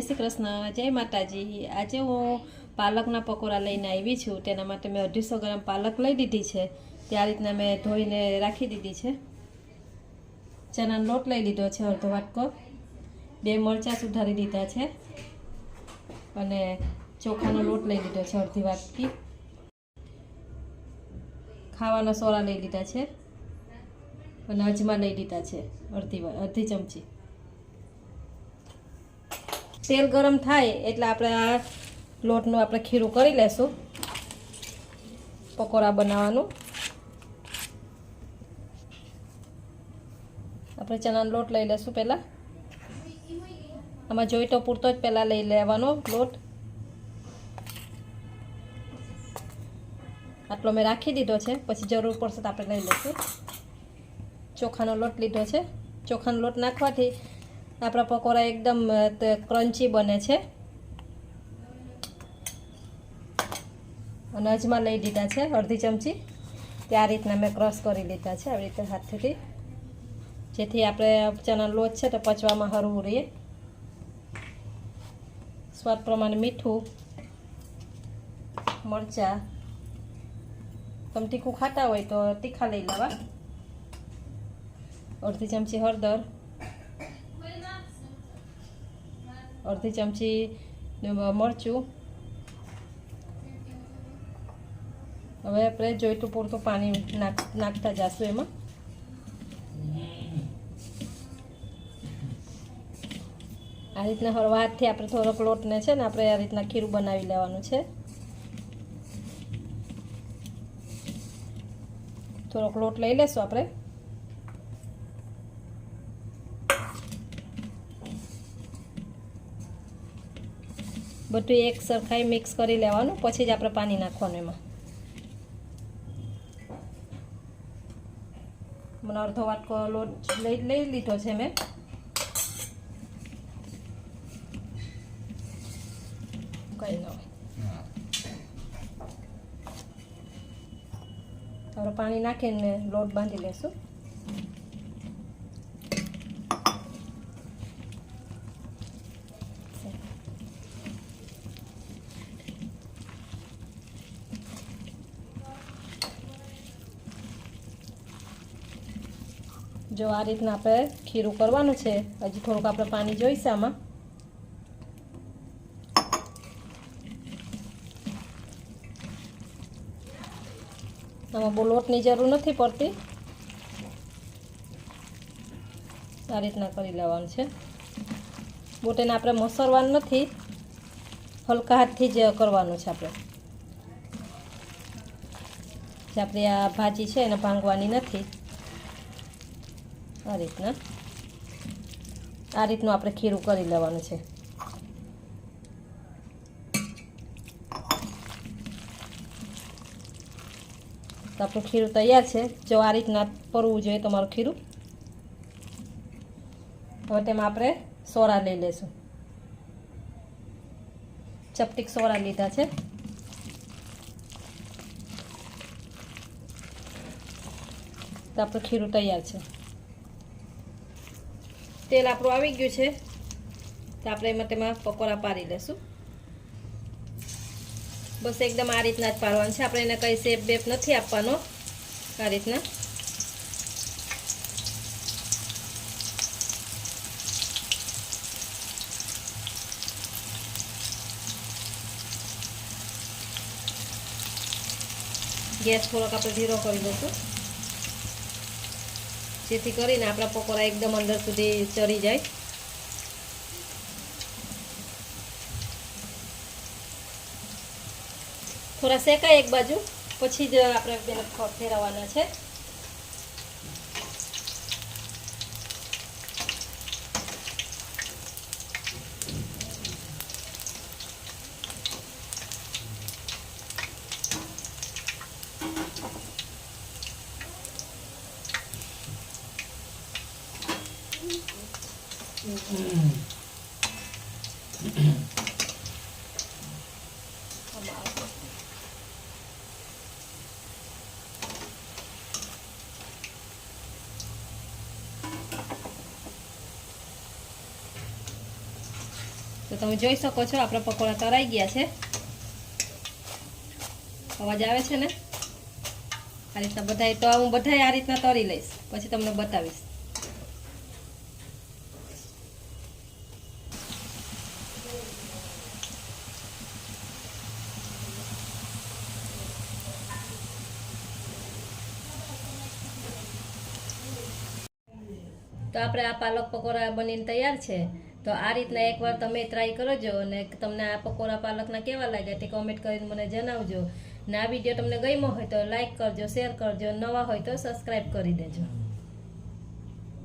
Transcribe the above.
શ્રી કૃષ્ણ, જય માતાજી. આજે હું પાલકના પકોડા લઈને આવી છું. તેના માટે મેં અઢીસો ગ્રામ પાલક લઈ લીધી છે. તે આ રીતના મેં ધોઈને રાખી દીધી છે. ચણાનો લોટ લઈ લીધો છે, અડધો વાટકો. બે મરચાં સુધારી દીધા છે. અને ચોખાનો લોટ લઈ લીધો છે, અડધી વાટકી. ખાવાના સોરા લઈ લીધા છે. અને અજમા લઈ લીધા છે, અડધી અડધી ચમચી. તેલ ગરમ થાય એટલે આપણે આ લોટનું આપણે ખીરું કરી લેશું. પકોડા બનાવવાનું. આપણે ચણાનો લોટ લઈ લેશું પહેલાં. આમાં જોઈ તો પૂરતો જ પહેલાં લઈ લેવાનો લોટ. આટલો મેં રાખી દીધો છે, પછી જરૂર પડશે તો આપણે લઈ લઈશું ચોખાનો લોટ લીધો છે. ચોખાનો લોટ નાખવાથી આપણા પકોડા એકદમ ક્રન્ચી બને છે. અને અજમા લઈ લીધા છે, અડધી ચમચી. તે રીતના મેં ક્રશ કરી લીધા છે, આવી રીતે હાથથી. જેથી આપણે ચણા લોટ છે તો પચવામાં હરવું રહીએ. સ્વાદ પ્રમાણે મીઠું, મરચાં. તમે તીખું ખાતા હોય તો તીખા લઈ લેવા. અડધી ચમચી હળદર. અડધી ચમચી મરચું. હવે આપણે જોઈતું પૂરતું પાણી નાખ, નાખતા જશું એમાં. આ રીતના હળવા હાથથી આપણે થોડોક લોટને છે ને આપણે આ રીતના ખીરું બનાવી લેવાનું છે. થોડોક લોટ લઈ લેશું આપણે. બધું એક સરખાઈ મિક્સ કરી લેવાનું પછી જ આપણે પાણી નાખવાનું એમાં. મને અડધો વાટકો લોટ લઈ લઈ લીધો છે મેં. કઈ ન હવે પાણી નાખીને લોટ બાંધી લેશું. જો આ રીતના આપણે ખીરું કરવાનું છે, હજી થોડુંક આપણે પાણી જોઈશે આમાં. આમાં બહુ લોટની જરૂર નથી પડતી. આ રીતના કરી લેવાનું છે. બોટેને આપણે મસરવાનું નથી, હલકા હાથથી જ કરવાનું છે આપણે. જે આપણી આ ભાજી છે એને ભાંગવાની નથી. આ રીતના. આ રીતનું આપણે ખીરું કરી લેવાનું છે. તો આપણું ખીરું તૈયાર છે. જો આ રીતના પરવું જોઈએ તમારું ખીરું. હવે તેમાં આપણે સોરા લઈ લઈશું ચપટીક સોરા લીધા છે. તો આપણું ખીરું તૈયાર છે. તેલ આપણું આવી ગયું છે. તો આપણે એમાં તેમાં પકોડા પાડી લઈશું બસ એકદમ આ રીતના જ પાડવાનું છે. આપણે એને કંઈ શેપ બેપ નથી આપવાનો. આ રીતના. ગેસ થોડોક આપણે ધીરો કરી દઈશું. જેથી કરીને આપણા પકોડા એકદમ અંદર સુધી ચડી જાય. થોડા શેકાય એક બાજુ, પછી જ આપણે ફેરવવાના છે. તો તમે જોઈ શકો છો, આપણા પકોડા તરાઈ ગયા છે. અવાજ આવે છે ને? આ રીતના બધા તો હું બધા આ રીતના તરી લઈશ. પછી તમને બતાવીશ. તો આપણે આ પાલક પકોડા બનીને તૈયાર છે. તો આ રીતના એકવાર તમે ટ્રાય કરજો અને તમને આ પકોડા પાલકના કેવા લાગ્યા તે કોમેન્ટ કરીને મને જણાવજો. ને આ વીડિયો તમને ગમ્યો હોય તો લાઇક કરજો શેર કરજો, નવા હોય તો સબસ્ક્રાઈબ કરી દેજો.